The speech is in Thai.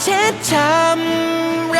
เช็ดช้ำ